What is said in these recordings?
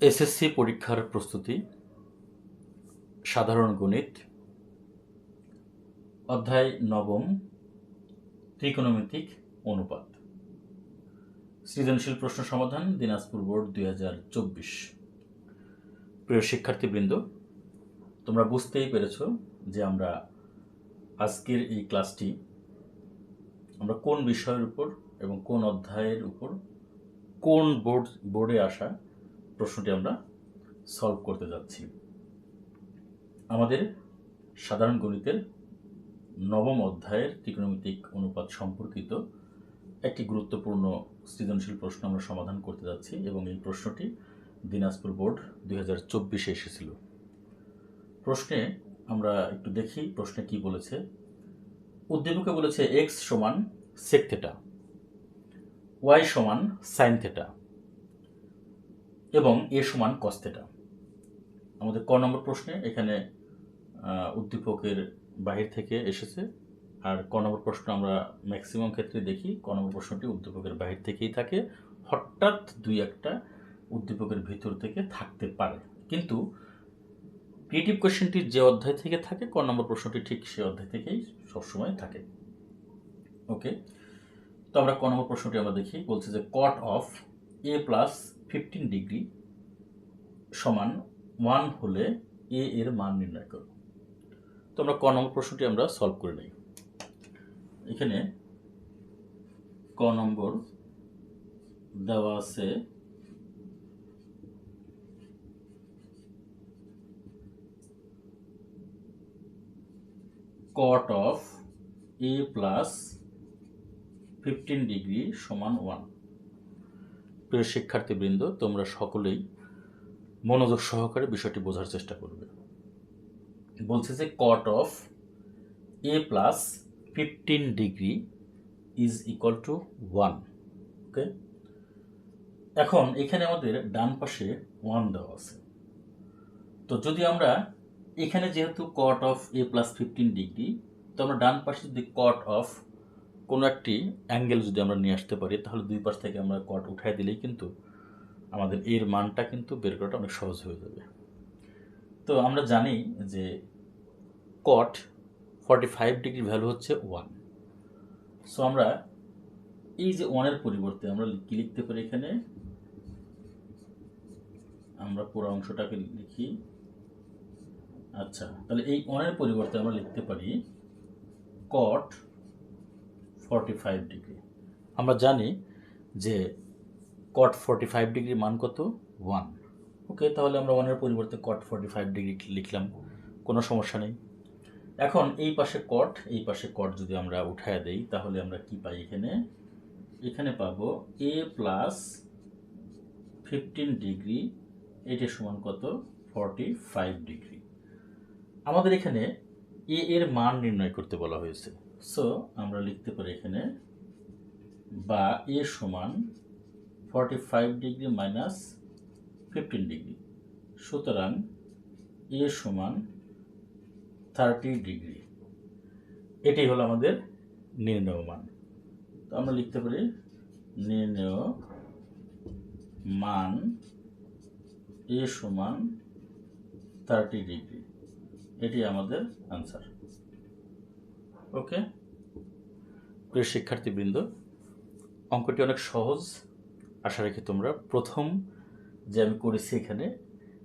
SSC পরীক্ষার প্রস্তুতি, সাধারণ গণিত, অধ্যায় নবম, ত্রিকোণমিতিক অনুপাত। সৃজনশীল প্রশ্ন সমাধান, দিনাজপুর বোর্ড দুই হাজার চব্বিশ। প্রিয় শিক্ষার্থীবৃন্দ, তোমরা বুঝতেই পেরেছ যে আমরা আজকের এই ক্লাসটি, আমরা কোন বিষয়ের উপর এবং কোন অধ্যায়ের উপর কোন বোর্ড, বোর্ডে আসা প্রশ্নটি আমরা সলভ করতে যাচ্ছি। আমাদের সাধারণ গণিতের নবম অধ্যায়ের ত্রিকোণমিতিক অনুপাত সম্পর্কিত একটি গুরুত্বপূর্ণ সৃজনশীল প্রশ্ন আমরা সমাধান করতে যাচ্ছি এবং এই প্রশ্নটি দিনাজপুর বোর্ড দুই হাজার চব্বিশে এসেছিল। প্রশ্নে আমরা একটু দেখি প্রশ্নে কি বলেছে। উদ্দীপকে বলেছে এক্স সমান সেক থেটা ওয়াই সমান সাইন থেটা এবং এ সমান কস্তেটা আমাদের ক নম্বর প্রশ্নে এখানে উদ্দীপকের বাহির থেকে এসেছে। আর ক নম্বর প্রশ্ন আমরা ম্যাক্সিমাম ক্ষেত্রে দেখি, ক নম্বর প্রশ্নটি উদ্দীপকের বাহির থেকেই থাকে। হঠাৎ দুই একটা উদ্দীপকের ভিতর থেকে থাকতে পারে। কিন্তু ক্রিয়েটিভ কোয়েশ্চেনটি যে অধ্যায় থেকে থাকে, ক নম্বর প্রশ্নটি ঠিক সে অধ্যায় থেকেই সবসময় থাকে। ওকে তো আমরা ক নম্বর প্রশ্নটি আমরা দেখি, বলছে যে cot of A plus fifteen degree সমান ওয়ান হলে এ এর মান নির্ণয় করো তো আমরা ক নম্বর প্রশ্নটি আমরা সলভ করে নিই। এখানে ক নম্বর দেওয়া আছে cot of A plus fifteen degree সমান ওয়ান প্রিয় শিক্ষার্থীবৃন্দ, তোমরা সকলেই মনোযোগ সহকারে বিষয়টি বোঝার চেষ্টা করবে। বলছে যে cot of A plus fifteen degree is equal to one okay এখন এখানে আমাদের ডান পাশে ওয়ান দেওয়া আছে। তো যদি আমরা এখানে যেহেতু cot of A plus fifteen degree তো আমরা ডান পাশে যদি কট অফ কোনো একটি অ্যাঙ্গেল যদি আমরা নিয়ে আসতে পারি, তাহলে দুই পাশ থেকে আমরা কট উঠাই দিলেই কিন্তু আমাদের এর মানটা কিন্তু বের করাটা অনেক সহজ হয়ে যাবে। তো আমরা জানি যে cot forty five degree value হচ্ছে ওয়ান সো আমরা এই যে ওয়ানের পরিবর্তে আমরা কি লিখতে পারি এখানে? আমরা পুরো অংশটাকে লিখি। আচ্ছা তাহলে এই ওয়ানের পরিবর্তে আমরা লিখতে পারি কট ফর্টি ফাইভ ডিগ্রি আমরা জানি যে কট ফর্টি ফাইভ ডিগ্রির মান কত? ওয়ান ওকে তাহলে আমরা ওয়ানের পরিবর্তে কট ফর্টি ফাইভ ডিগ্রি লিখলাম। কোনো সমস্যা নেই। এখন এই পাশে কট এই পাশে কট যদি আমরা উঠায় দেই, তাহলে আমরা কি পাই এখানে? এখানে পাবো এ প্লাস ফিফটিন ডিগ্রি এটা সমান কত? ফর্টি ফাইভ ডিগ্রি আমাদের এখানে এ এর মান নির্ণয় করতে বলা হয়েছে। সো আমরা লিখতে পারি এখানে, বা এ সমান forty five degree minus fifteen degree সুতরাং এ সমান থার্টি ডিগ্রি এটাই হলো আমাদের নির্ণয় মান। তো আমরা লিখতে পারি নির্ণয় মান এ সমান থার্টি ডিগ্রি এটি আমাদের আনসার ওকে। প্রিয় শিক্ষার্থীবৃন্দ, অঙ্কটি অনেক সহজ। আশা রাখি তোমরা প্রথম যে আমি করেছি এখানে,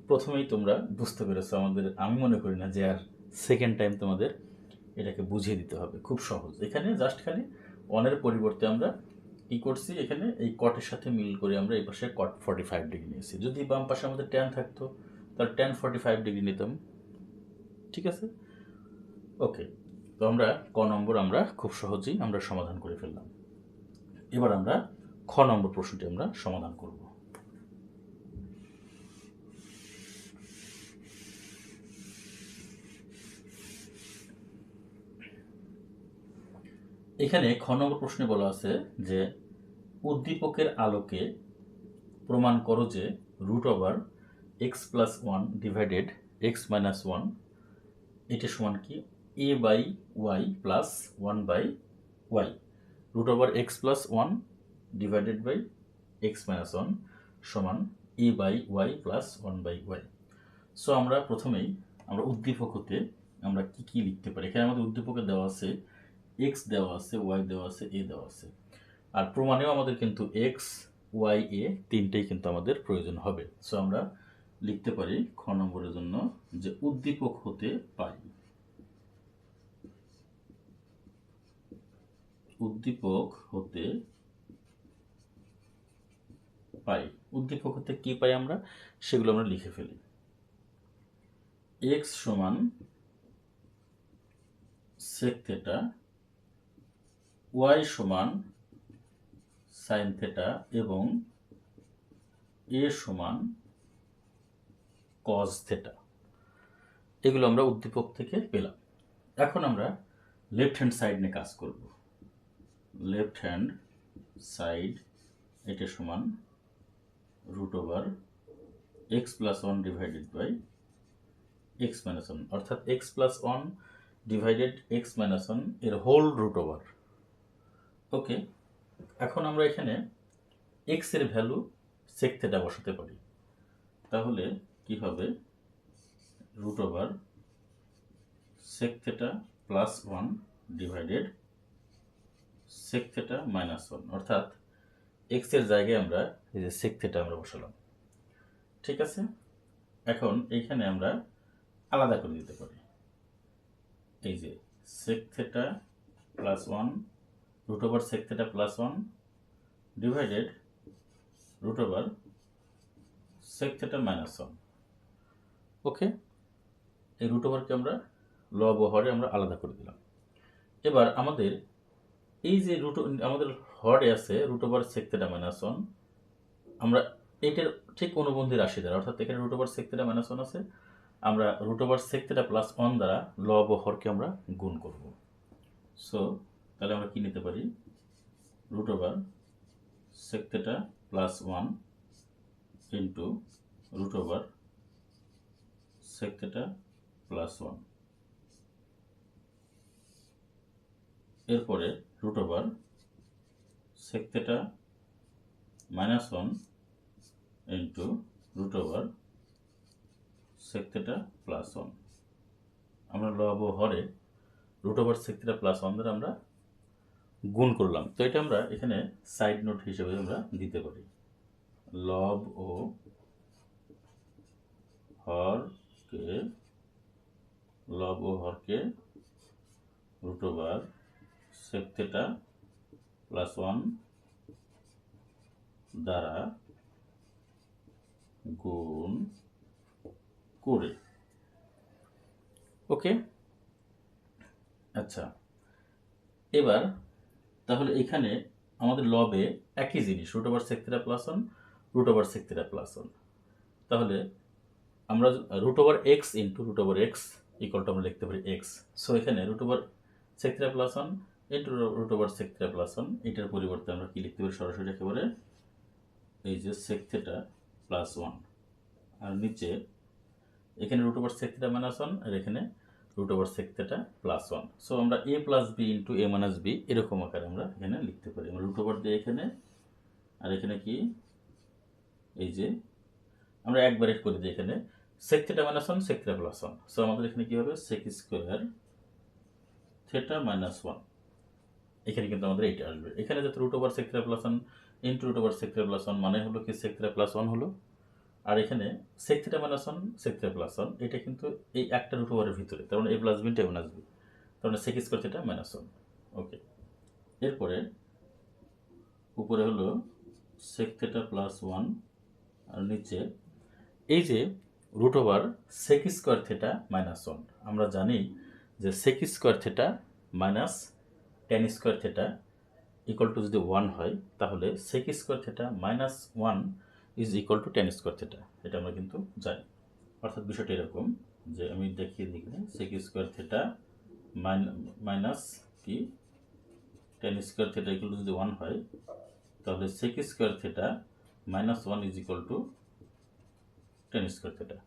প্রথমেই তোমরা বুঝতে পেরেছ আমাদের, আমি মনে করি না যে আর সেকেন্ড টাইম তোমাদের এটাকে বুঝিয়ে দিতে হবে। খুব সহজ। এখানে জাস্ট খালি অনের পরিবর্তে আমরা কি করছি? এখানে এই কটের সাথে মিল করে আমরা এই পাশে কট ফর্টি ফাইভ ডিগ্রি নিয়েছি। যদি বাম পাশে আমাদের ট্যান থাকতো, তাহলে ট্যান ফর্টি ফাইভ ডিগ্রি নিতাম। ঠিক আছে? ওকে। তো আমরা ক নম্বর আমরা খুব সহজেই আমরা সমাধান করে ফেললাম। এবার আমরা খ নম্বর প্রশ্নটি আমরা সমাধান করব। এখানে খ নম্বর প্রশ্নে বলা আছে যে, উদ্দীপকের আলোকে প্রমাণ করো যে root over X plus one divided X minus one এটা সমান কি? A by Y plus one by Y root over X plus one divided by X minus one সমান A by Y plus one by Y so আমরা প্রথমেই, আমরা উদ্দীপক হতে আমরা কি কি লিখতে পারি? এখানে আমাদের উদ্দীপকে দেওয়া আছে এক্স দেওয়া আছে ওয়াই দেওয়া আছে এ দেওয়া আছে। আর প্রমাণেও আমাদের কিন্তু এক্স ওয়াই এ তিনটেই কিন্তু আমাদের প্রয়োজন হবে। সো আমরা লিখতে পারি খ নম্বরের জন্য যে উদ্দীপক হতে পাই উদ্দীপক হতে পাই। উদ্দীপক হতে কি পাই আমরা? সেগুলো আমরা লিখে ফেলি। এক্স সমান সেক থেটা ওয়াই সমান সাইন থেটা এবং এ সমান কজ থেটা এগুলো আমরা উদ্দীপক থেকে পেলাম। এখন আমরা লেফট হ্যান্ড সাইড নিয়ে কাজ করব। লেফট হ্যান্ড সাইড এটা সমান root over X plus one divided by X minus one অর্থাৎ X plus one divided X minus ওয়ানের হোল রুট ওভার ওকে এখন আমরা এখানে এক্সের ভ্যালু সেক থেটা বসাতে পারি। তাহলে কি হবে? Root over sec theta plus one divided sec theta minus one অর্থাৎ এক্সের জায়গায় আমরা এই যে সেক থেটা আমরা বসালাম। ঠিক আছে? এখন এইখানে আমরা আলাদা করে দিতে পারি। এই যে sec theta plus one root over sec theta plus one divided root over sec theta minus one okay এই রুট ওভারকে আমরা লব হরে আমরা আলাদা করে দিলাম। এবার আমাদের এই যে রুট, আমাদের হরে আছে root over sec theta minus one আমরা এটার ঠিক অনুবন্ধী রাশি দ্বারা অর্থাৎ এখানে root over sec minus one আছে, আমরা root over sec theta plus one দ্বারা লব ও হরকে আমরা গুণ করব। সো তাহলে আমরা কি নিতে পারি? Root over sec theta plus one into root over sec theta plus one এরপরে root over sec theta minus one into root over sec theta plus one আমরা লব হরে root over sec theta plus one দ্বারা আমরা গুণ করলাম। তো এটা আমরা এখানে সাইড নোট হিসেবে আমরা দিতে পারি। লব ও হরকে, লব ও হরকে root over sec theta plus one দ্বারা গুণ করে ওকে? আচ্ছা। এবার তাহলে এখানে আমাদের লবে একই জিনিস root over sec plus one root over sec plus one তাহলে আমরা root over X into root over X equal to আমরা লিখতে পারি এক্স সো এখানে root over sec plus one into root over sec theta plus one এটার পরিবর্তে আমরা কি লিখতে পারি? সরাসরি একেবারে এই যে সেক থেটা প্লাস ওয়ান আর নিচে, এখানে root over sec theta minus one আর এখানে root over sec theta plus one so আমরা A plus B into A minus B এরকম আকারে আমরা এখানে লিখতে পারি। আমরা রুট ওভার দিয়ে এখানে, আর এখানে কি? এই যে, আমরা একবারে করে দিই এখানে sec theta minus one sec theta plus one so আমাদের এখানে কী হবে? Sec square theta minus one এখানে কিন্তু আমাদের এইটা আসবে। এখানে যাতে root over sec plus one into root over sec plus one মানে হলো কি সেক প্লাস ওয়ান হলো। আর এখানে sec minus one sec plus one এটা কিন্তু এই একটা রুট ওভারের ভিতরে, তার মানে এ প্লাস বিটা মাইনাস বি তার মানে sec square theta minus one okay এরপরে উপরে হলো সেক প্লাস ওয়ান আর নিচে এই যে root over sec square theta minus one আমরা জানি যে sec square theta minus tan square theta equal to যদি ওয়ান হয়, তাহলে sec square theta minus one is equal to tan square theta এটা আমরা কিন্তু জানি। অর্থাৎ বিষয়টা এরকম যে আমি দেখিয়ে এখানে সেক স্কোয়ার থেটা মাইনাস কি? Tan square theta equal to যদি ওয়ান হয়, তাহলে sec square theta minus one is equal to tan square theta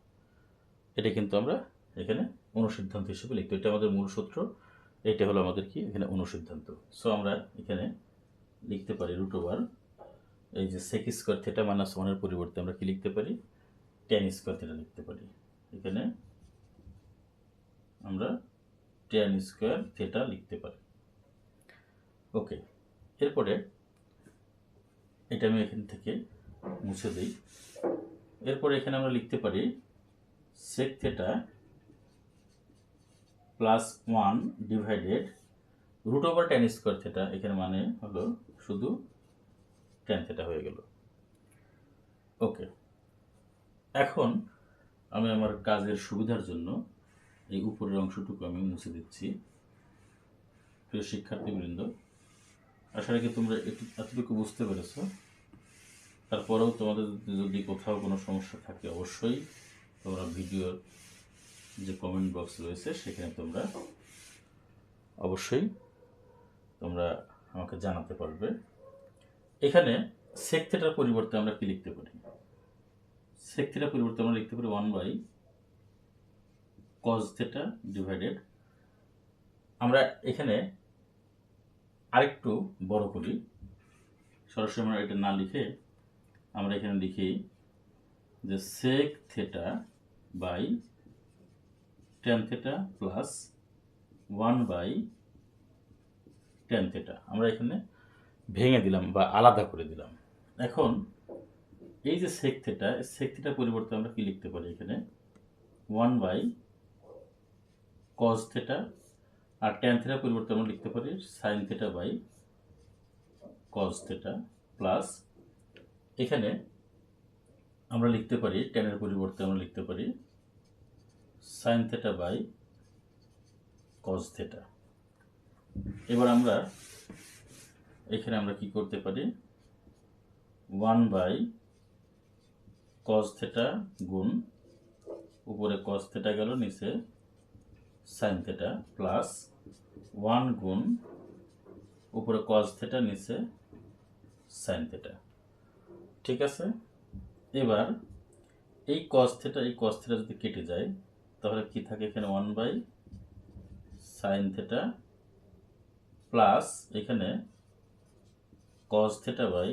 এটা কিন্তু আমরা এখানে অনুসিদ্ধান্ত হিসেবে লিখতে এটা আমাদের মূল সূত্র। এটা হলো আমাদের কি? এখানে অনুসিদ্ধান্ত। সো আমরা এখানে লিখতে পারি রুট ওভার এই যে সেক স্কোয়ার থেটা মাইনাস ওয়ানের পরিবর্তে আমরা কি লিখতে পারি? টেন স্কোয়ার থেটা লিখতে পারি। এখানে আমরা টেন স্কোয়ার থেটা লিখতে পারি। ওকে এরপরে এটা আমি এখান থেকে মুছে দিই। এরপরে এখানে আমরা লিখতে পারি sec theta plus one divided root over tan square theta এখানে মানে হলো শুধু টেন থেটা হয়ে গেল। ওকে এখন আমি আমার কাজের সুবিধার জন্য এই উপরের অংশটুকু আমি মুছে দিচ্ছি। প্রিয় শিক্ষার্থীবৃন্দ, আশা রাখি তোমরা একটু এতটুকু বুঝতে পেরেছ। তারপরেও তোমাদের যদি কোথাও কোনো সমস্যা থাকে অবশ্যই তোমরা ভিডিওর যে কমেন্ট বক্স রয়েছে, সেখানে তোমরা অবশ্যই তোমরা আমাকে জানাতে পারবে। এখানে সেক পরিবর্তে আমরা কি লিখতে পারি? সেক পরিবর্তে আমরা লিখতে পারি one by cos theta divided আমরা এখানে আরেকটু বড় করি। সরাসরি আমরা এটা না লিখে আমরা এখানে লিখি যে sec theta by tan theta plus one by tan theta আমরা এখানে ভেঙে দিলাম বা আলাদা করে দিলাম। এখন এই যে সেক থেটা সেক থেটার পরিবর্তে আমরা কি লিখতে পারি এখানে? ওয়ান বাই কজ থেটা আর টেন থেটার পরিবর্তে আমরা লিখতে পারি sine theta by cos theta plus এখানে আমরা লিখতে পারি টেনের পরিবর্তে আমরা লিখতে পারি sine theta by cos theta এবার আমরা এখানে আমরা কি করতে পারি? ওয়ান বাই কজ থেটা গুণ উপরে কজ থেটা গেল, নিচে সাইন থেটা প্লাস ওয়ান গুণ উপরে কজ থেটা নিচে সাইন থেটা ঠিক আছে? এবার এই কজ থেটা এই কজ থেটা যদি কেটে যায় তাহলে কি থাকে এখানে one by sine theta plus এখানে cos theta by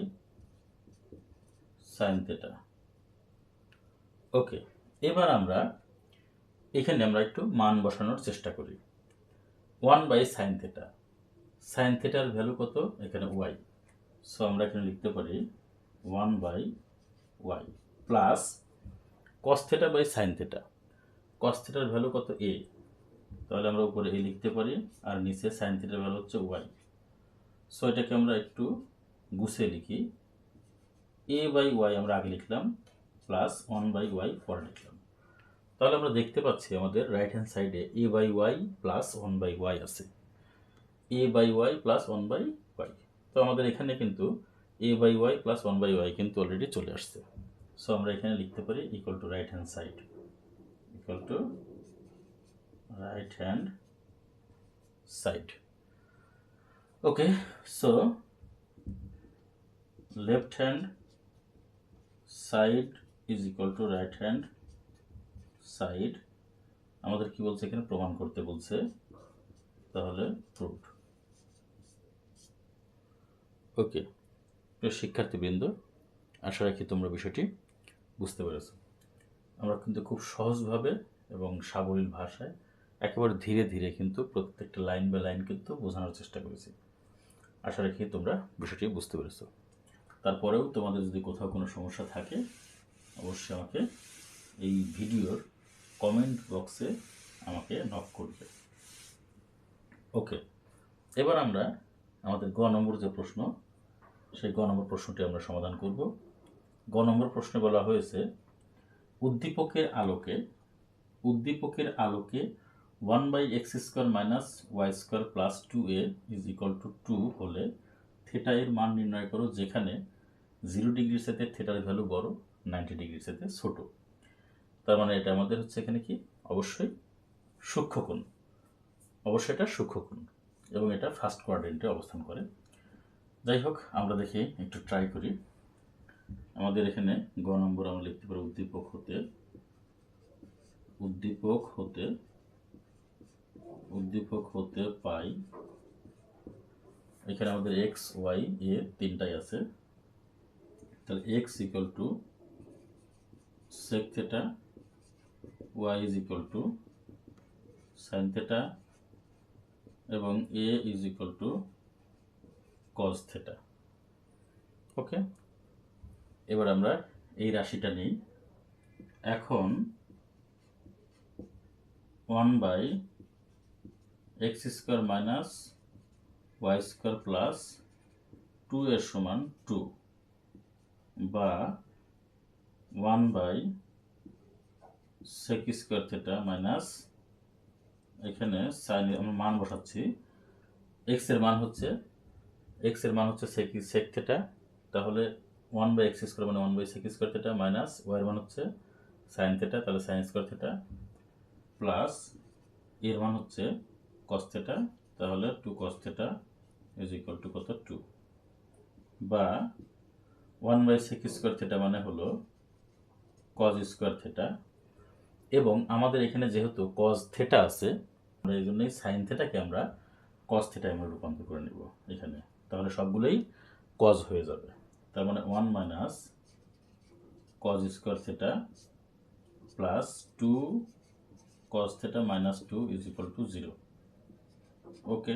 sine theta okay এবার আমরা এখানে আমরা একটু মান বসানোর চেষ্টা করি। One by sine theta sine থেটার value কত? এখানে ওয়াই সো আমরা এখানে লিখতে পারি one by Y plus cos theta by sine theta cos value কত এ তাহলে আমরা উপরে এ লিখতে পারি, আর নিচে সাইন ভ্যালু হচ্ছে ওয়াই সো এটাকে আমরা একটু গুছিয়ে লিখি। এ বাই ওয়াই আমরা আগে লিখলাম প্লাস ওয়ান বাই ওয়াই পরে লিখলাম। তাহলে আমরা দেখতে পাচ্ছি আমাদের রাইট হ্যান্ড সাইডে A by Y plus one by Y আছে। A by Y plus one by Y তো আমাদের এখানে কিন্তু A by Y plus one by Y কিন্তু অলরেডি চলে আসছে। সো আমরা এখানে লিখতে পারি equal to right hand side equal to right hand side okay so left hand side is equal to right hand side আমাদের কি বলছে এখানে? প্রমাণ করতে বলছে। তাহলে প্রুফড ওকে শিক্ষার্থীবৃন্দ, আশা রাখি তোমরা বিষয়টি বুঝতে পেরেছ। আমরা কিন্তু খুব সহজভাবে এবং সাবলীল ভাষায় একেবারে ধীরে ধীরে কিন্তু প্রত্যেকটা লাইন বাই লাইন কিন্তু বোঝানোর চেষ্টা করেছি। আশা রাখি তোমরা বিষয়টি বুঝতে পেরেছ। তারপরেও তোমাদের যদি কোথাও কোনো সমস্যা থাকে, অবশ্যই আমাকে এই ভিডিওর কমেন্ট বক্সে আমাকে নক করবে। ওকে, এবার আমরা আমাদের গ নম্বর যে প্রশ্ন, সেই গ নম্বর প্রশ্নটি আমরা সমাধান করব। গ নম্বর প্রশ্নে বলা হয়েছে উদ্দীপকের আলোকে উদ্দীপকের আলোকে one by X square minus Y square plus two A is equal to two হলে থেটা এর মান নির্ণয় করো যেখানে জিরো ডিগ্রির সাথে থেটার ভ্যালু বড় নাইনটি ডিগ্রির সাথে ছোট। তার মানে এটা আমাদের হচ্ছে এখানে কি? অবশ্যই সূক্ষ্মকোণ। অবশ্যই এটা সূক্ষ্মকোণ এবং এটা ফার্স্ট কোয়ার্ডেন্টে অবস্থান করে। যাই হোক, আমরা দেখি, একটু ট্রাই করি। আমাদের এখানে গ নম্বর আমরা লিখতে পারি উদ্দীপক হতে। উদ্দীপক হতে উদ্দীপক হতে পাই। এখানে আমাদের এক্স ওয়াই এ তিনটাই আছে। তাহলে X equal to sec theta Y is equal to sine theta এবং A is equal to cos theta okay এবার আমরা এই রাশিটা নিই। এখন one by X square minus Y square plus two এর সমান টু বা one by sec square theta minus এখানে সাইন আমরা মান বসাচ্ছি। এক্সের মান হচ্ছে এক্সের মান হচ্ছে সেক সেক থেটা। তাহলে ওয়ান বাই এক্স স্কোয়ার মানে one by sec square theta minus Y মান হচ্ছে সাইন থেটা তাহলে সাইন স্কোয়ার থেটা প্লাস এর মান হচ্ছে কস থেটা তাহলে two cos theta is equal to কত? টু বা one by sec square theta মানে হলো কজ স্কোয়ার থেটা এবং আমাদের এখানে যেহেতু কজ থেটা আছে, আমরা এই জন্যই সাইন থেটাকে আমরা কজ থেটায় আমরা রূপান্তর করে নেব এখানে। তাহলে সবগুলোই কজ হয়ে যাবে। তার মানে one minus cos square theta plus two cos theta minus two is equal to zero okay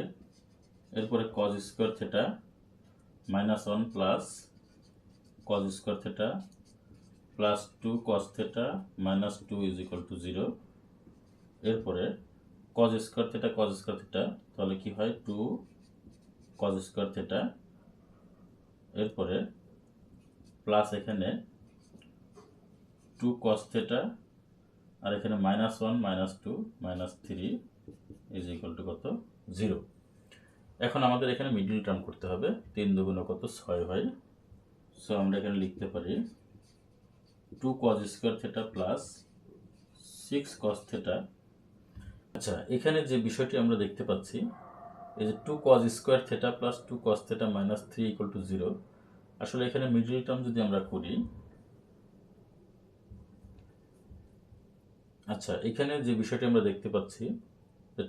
এরপরে cos square theta minus one plus cos square theta plus two cos theta minus two is equal to zero এরপরে cos square theta cos square theta তাহলে কি হয়? Two cos square theta এরপরে plus এখানে two cos theta আর এখানে minus one minus two minus three is equal to কত? Zero এখন আমাদের এখানে মিডিল টার্ম করতে হবে। তিন দুগুণ কত? ছয় হয়। সো আমরা এখানে লিখতে পারি two cos square theta plus six cos theta আচ্ছা এখানে যে বিষয়টি আমরা দেখতে পাচ্ছি, এই যে two cos square theta plus two cos theta minus three equal to zero আসলে এখানে মিডল টার্ম যদি আমরা করি আচ্ছা এখানে যে বিষয়টি আমরা দেখতে পাচ্ছি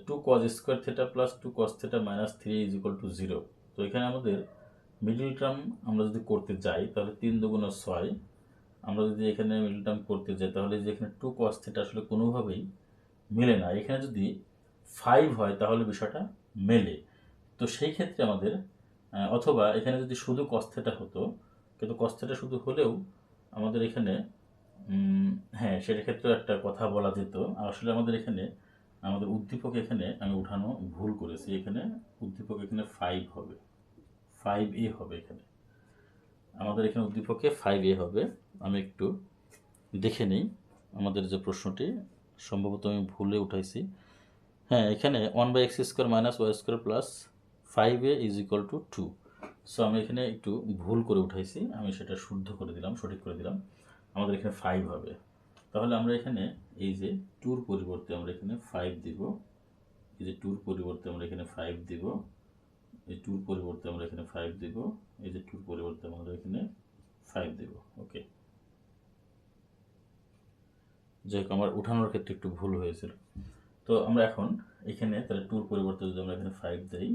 two cos square theta plus two cos theta minus three is equal to zero তো এখানে আমাদের মিডল টার্ম আমরা যদি করতে যাই, তাহলে তিন দুগুণ ছয়, আমরা যদি এখানে মিডল টার্ম করতে যাই, তাহলে যে এখানে টু কজ থেটা আসলে কোনোভাবেই মেলে না। এখানে যদি ফাইভ হয়, তাহলে বিষয়টা মেলে। তো সেই ক্ষেত্রে আমাদের অথবা এখানে যদি শুধু কস্থেটা হতো, কিন্তু কস্থেটা শুধু হলেও আমাদের এখানে হ্যাঁ সেটা ক্ষেত্রেও একটা কথা বলা যেত। আসলে আমাদের এখানে, আমাদের উদ্দীপক এখানে আমি উঠানো ভুল করেছি। এখানে উদ্দীপক এখানে ফাইভ হবে। ফাইভ এ হবে এখানে। আমাদের এখানে উদ্দীপকে ফাইভ এ হবে। আমি একটু দেখে নিই আমাদের যে প্রশ্নটি। সম্ভবত আমি ভুলে উঠাইছি। হ্যাঁ এখানে one by X square minus Y square plus five A is equal to two so আমি এখানে একটু ভুল করে উঠাইছি। আমি সেটা শুদ্ধ করে দিলাম, সঠিক করে দিলাম। আমাদের এখানে ফাইভ হবে। তাহলে আমরা এখানে এই যে টুর পরিবর্তে আমরা এখানে ফাইভ দিব, এই যে টুর পরিবর্তে আমরা এখানে ফাইভ দিব, এই টুর পরিবর্তে আমরা এখানে ফাইভ দিব, এই যে টুর পরিবর্তে আমরা এখানে ফাইভ দিব ওকে যাই হোক, আমার উঠানোর ক্ষেত্রে একটু ভুল হয়েছিল। তো আমরা এখন এখানে, তাহলে টুর পরিবর্তে যদি আমরা এখানে ফাইভ দিই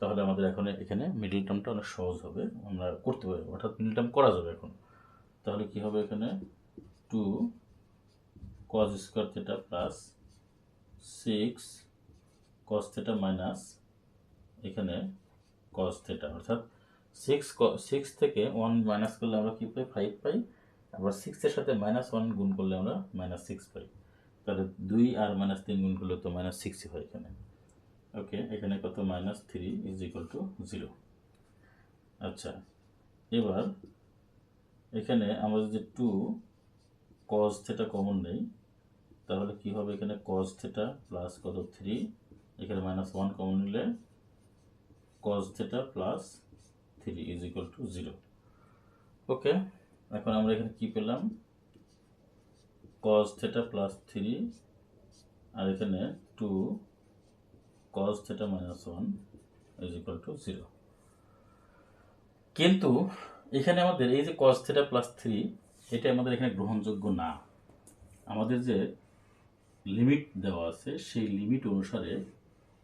তাহলে আমাদের এখন এখানে মিডল টার্মটা অনেক সহজ হবে। আমরা করতে পারি অর্থাৎ মিডল টার্ম করা যাবে এখন। তাহলে কি হবে এখানে? Two cos square theta plus six cos theta minus এখানে কস থেটা অর্থাৎ সিক্স সিক্স থেকে ওয়ান মাইনাস করলে আমরা কী পাই? ফাইভ পাই। আবার সিক্সের সাথে মাইনাস ওয়ান গুণ করলে আমরা মাইনাস সিক্স পাই। তাহলে দুই আর মাইনাস তিন গুণ করলে তো মাইনাস সিক্সই হয় এখানে। ওকে, এখানে কত? Minus three is equal to zero. আচ্ছা এবার এখানে আমরা যদি টু কজ থেটা কমন নেই, তাহলে কি হবে এখানে? কজ থেটা প্লাস কত? থ্রি। এখানে মাইনাস ওয়ান কমন নিলে cos theta plus three is equal to zero. Okay, এখন আমরা এখানে কি পেলাম? কজ থেটা প্লাস থ্রি, আর এখানে two cos theta minus one is equal to zero কিন্তু এখানে আমাদের এই যে কজ থেটা প্লাস থ্রি এটা আমাদের এখানে গ্রহণযোগ্য না। আমাদের যে লিমিট দেওয়া আছে, সেই লিমিট অনুসারে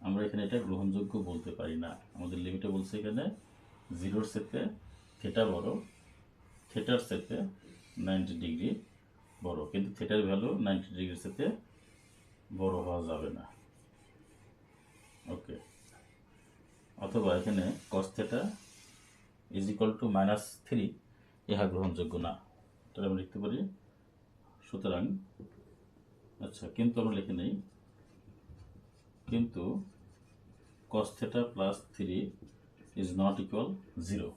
আমরা এখানে এটা গ্রহণযোগ্য বলতে পারি না। আমাদের লিমিটে বলছে এখানে জিরোর সাথে থেটা বড় থেটার সাথে নাইনটি ডিগ্রি বড়। কিন্তু থেটার ভ্যালু নাইনটি ডিগ্রির সাথে বড় হওয়া যাবে না। ওকে। অথবা এখানে cos theta is equal to minus three ইহা গ্রহণযোগ্য না। তাহলে আমরা লিখতে পারি, সুতরাং আচ্ছা কিন্তু আমরা লিখে নেই। কিন্তু cos plus three is not equal zero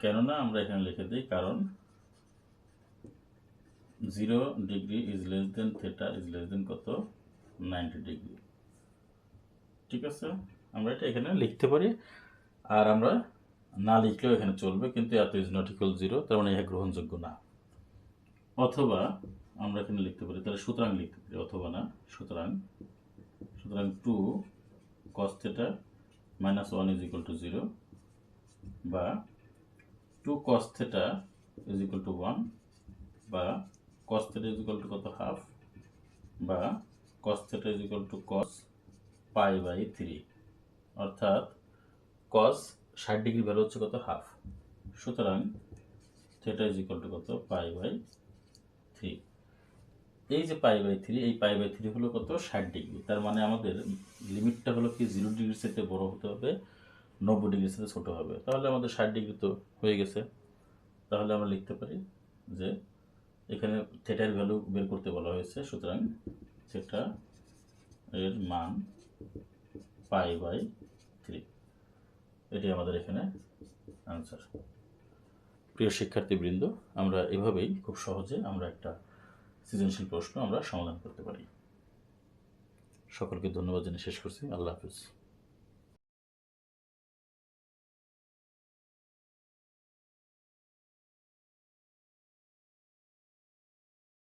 কেননা আমরা এখানে লিখে দিই, কারণ zero degree is less than theta is less than কত? নাইনটি ডিগ্রি ঠিক আছে? আমরা এটা এখানে লিখতে পারি। আর আমরা না লিখলেও এখানে চলবে, কিন্তু এত ইজ নট ইকুয়াল জিরো তার মানে ইহা গ্রহণযোগ্য না। অথবা আমরা এখানে লিখতে পারি, তাহলে সুতরাং লিখতে পারি, অথবা না, সুতরাং সুতরাং two cos theta minus one is equal to zero বা two cos theta is equal to one বা cos theta is equal to কত হাফ বা cos theta is equal to cos pi by three. অর্থাৎ cos ষাট degree value হচ্ছে কত? Half. সুতরাং theta is equal to কত? Pi by three. এই যে পাই বাই থ্রি, এই পাই বাই থ্রি হলো কত? ষাট ডিগ্রি। তার মানে আমাদের লিমিটটা হলো কি? জিরো ডিগ্রির সাথে বড় হতে হবে, নব্বই ডিগ্রির সাথে ছোটো হবে। তাহলে আমাদের ষাট ডিগ্রি তো হয়ে গেছে। তাহলে আমরা লিখতে পারি যে এখানে থেটার ভ্যালু বের করতে বলা হয়েছে। সুতরাং থেটা এর মান পাই বাই থ্রি। এটি আমাদের এখানে আনসার প্রিয় শিক্ষার্থীবৃন্দ, আমরা এভাবেই খুব সহজে আমরা একটা সৃজনশীল প্রশ্ন আমরা সমাধান করতে পারি। সকলকে ধন্যবাদ জানিয়ে শেষ করছি। আল্লাহ হাফিজ।